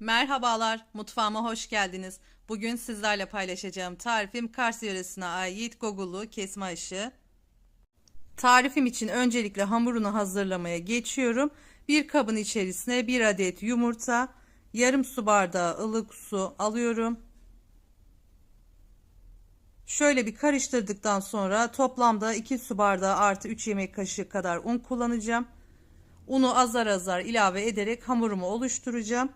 Merhabalar, mutfağıma hoş geldiniz. Bugün sizlerle paylaşacağım tarifim Kars yöresine ait gogulu kesme aşı. Tarifim için öncelikle hamurunu hazırlamaya geçiyorum. Bir kabın içerisine bir adet yumurta, yarım su bardağı ılık su alıyorum. Şöyle bir karıştırdıktan sonra toplamda 2 su bardağı artı 3 yemek kaşığı kadar un kullanacağım. Unu azar azar ilave ederek hamurumu oluşturacağım.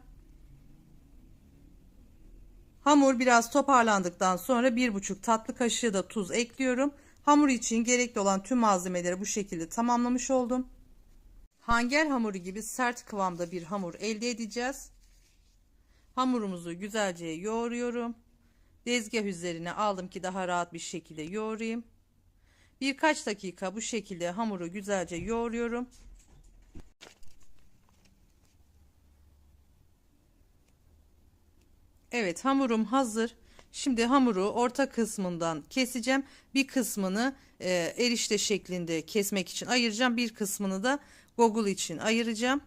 Hamur biraz toparlandıktan sonra bir buçuk tatlı kaşığı da tuz ekliyorum. Hamur için gerekli olan tüm malzemeleri bu şekilde tamamlamış oldum. Hanger hamuru gibi sert kıvamda bir hamur elde edeceğiz. Hamurumuzu güzelce yoğuruyorum. Dezgah üzerine aldım ki daha rahat bir şekilde yoğurayım. Birkaç dakika bu şekilde hamuru güzelce yoğuruyorum. Evet hamurum hazır. Şimdi hamuru orta kısmından keseceğim. Bir kısmını e, erişte şeklinde kesmek için ayıracağım. Bir kısmını da gogul için ayıracağım.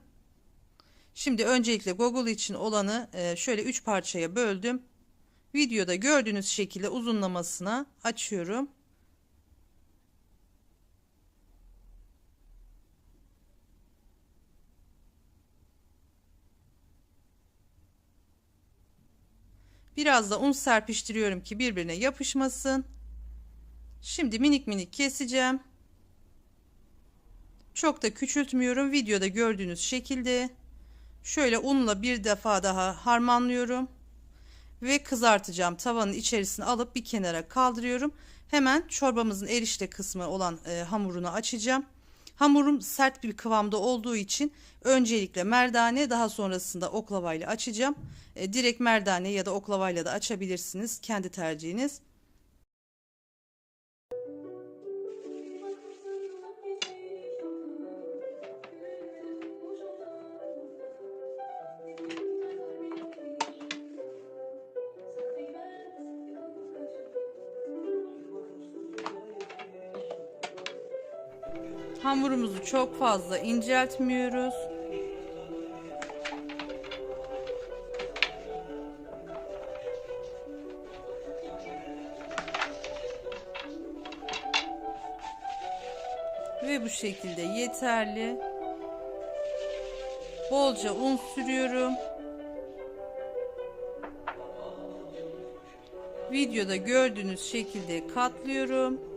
Şimdi öncelikle gogul için olanı e, şöyle 3 parçaya böldüm. Videoda gördüğünüz şekilde uzunlamasına açıyorum. Biraz da un serpiştiriyorum ki birbirine yapışmasın. Şimdi minik minik keseceğim. Çok da küçültmüyorum. Videoda gördüğünüz şekilde. Şöyle unla bir defa daha harmanlıyorum. Ve kızartacağım. Tavanın içerisine alıp bir kenara kaldırıyorum. Hemen çorbamızın erişte kısmı olan e, hamurunu açacağım. Hamurum sert bir kıvamda olduğu için öncelikle merdane daha sonrasında oklavayla açacağım. E, direkt merdane ya da oklavayla da açabilirsiniz. Kendi tercihiniz. Hamurumuzu çok fazla inceltmiyoruz. Ve bu şekilde yeterli. Bolca un sürüyorum. Videoda gördüğünüz şekilde katlıyorum.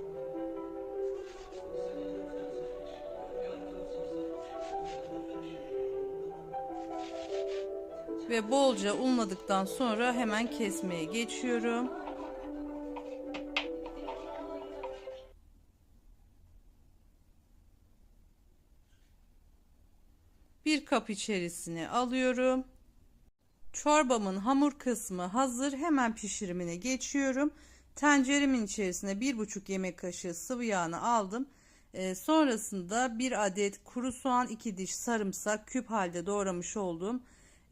Ve bolca unladıktan sonra hemen kesmeye geçiyorum. Bir kap içerisine alıyorum. Çorbamın hamur kısmı hazır. Hemen pişirimine geçiyorum. Tenceremin içerisine bir buçuk yemek kaşığı sıvı yağını aldım. E, sonrasında bir adet kuru soğan, iki diş sarımsak küp halde doğramış olduğum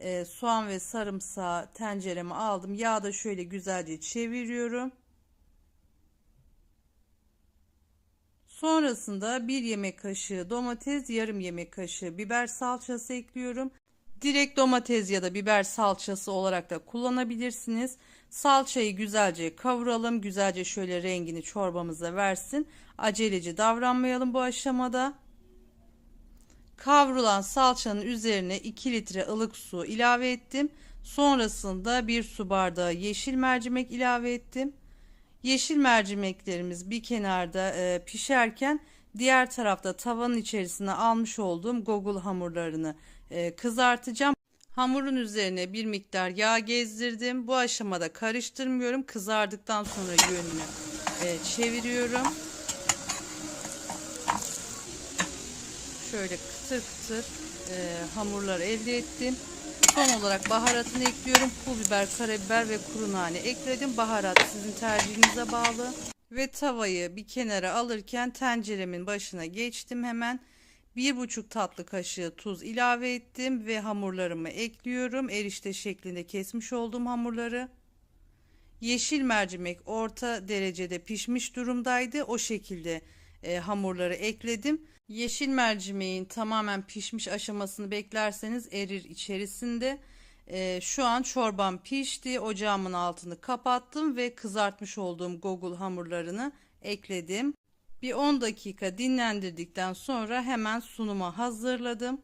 e, soğan ve sarımsağı tencereme aldım. Yağı da şöyle güzelce çeviriyorum. Sonrasında bir yemek kaşığı domates, yarım yemek kaşığı biber salçası ekliyorum. Direkt domates ya da biber salçası olarak da kullanabilirsiniz. Salçayı güzelce kavuralım. Güzelce şöyle rengini çorbamıza versin. Aceleci davranmayalım bu aşamada. Kavrulan salçanın üzerine 2 litre ılık su ilave ettim. Sonrasında bir su bardağı yeşil mercimek ilave ettim. Yeşil mercimeklerimiz bir kenarda e, pişerken diğer tarafta tavanın içerisine almış olduğum gogul hamurlarını e, kızartacağım. Hamurun üzerine bir miktar yağ gezdirdim. Bu aşamada karıştırmıyorum. Kızardıktan sonra yönünü e, çeviriyorum. Şöyle kıtır kıtır e, hamurlar elde ettim. Son olarak baharatını ekliyorum. Pul biber, karabiber ve kuru nane ekledim. Baharat sizin tercihinize bağlı. Ve tavayı bir kenara alırken tenceremin başına geçtim hemen. Bir buçuk tatlı kaşığı tuz ilave ettim ve hamurlarımı ekliyorum. Erişte şeklinde kesmiş olduğum hamurları. Yeşil mercimek orta derecede pişmiş durumdaydı. O şekilde e, hamurları ekledim. Yeşil mercimeğin tamamen pişmiş aşamasını beklerseniz erir içerisinde. Ee, şu an çorbam pişti. Ocağımın altını kapattım ve kızartmış olduğum gogul hamurlarını ekledim. Bir 10 dakika dinlendirdikten sonra hemen sunuma hazırladım.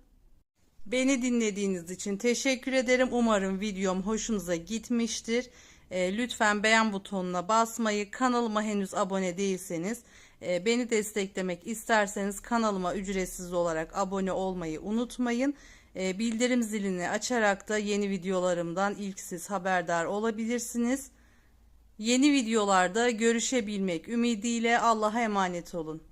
Beni dinlediğiniz için teşekkür ederim. Umarım videom hoşunuza gitmiştir. Ee, lütfen beğen butonuna basmayı, kanalıma henüz abone değilseniz, e, beni desteklemek isterseniz kanalıma ücretsiz olarak abone olmayı unutmayın. E, bildirim zilini açarak da yeni videolarımdan ilk siz haberdar olabilirsiniz. Yeni videolarda görüşebilmek ümidiyle Allah'a emanet olun.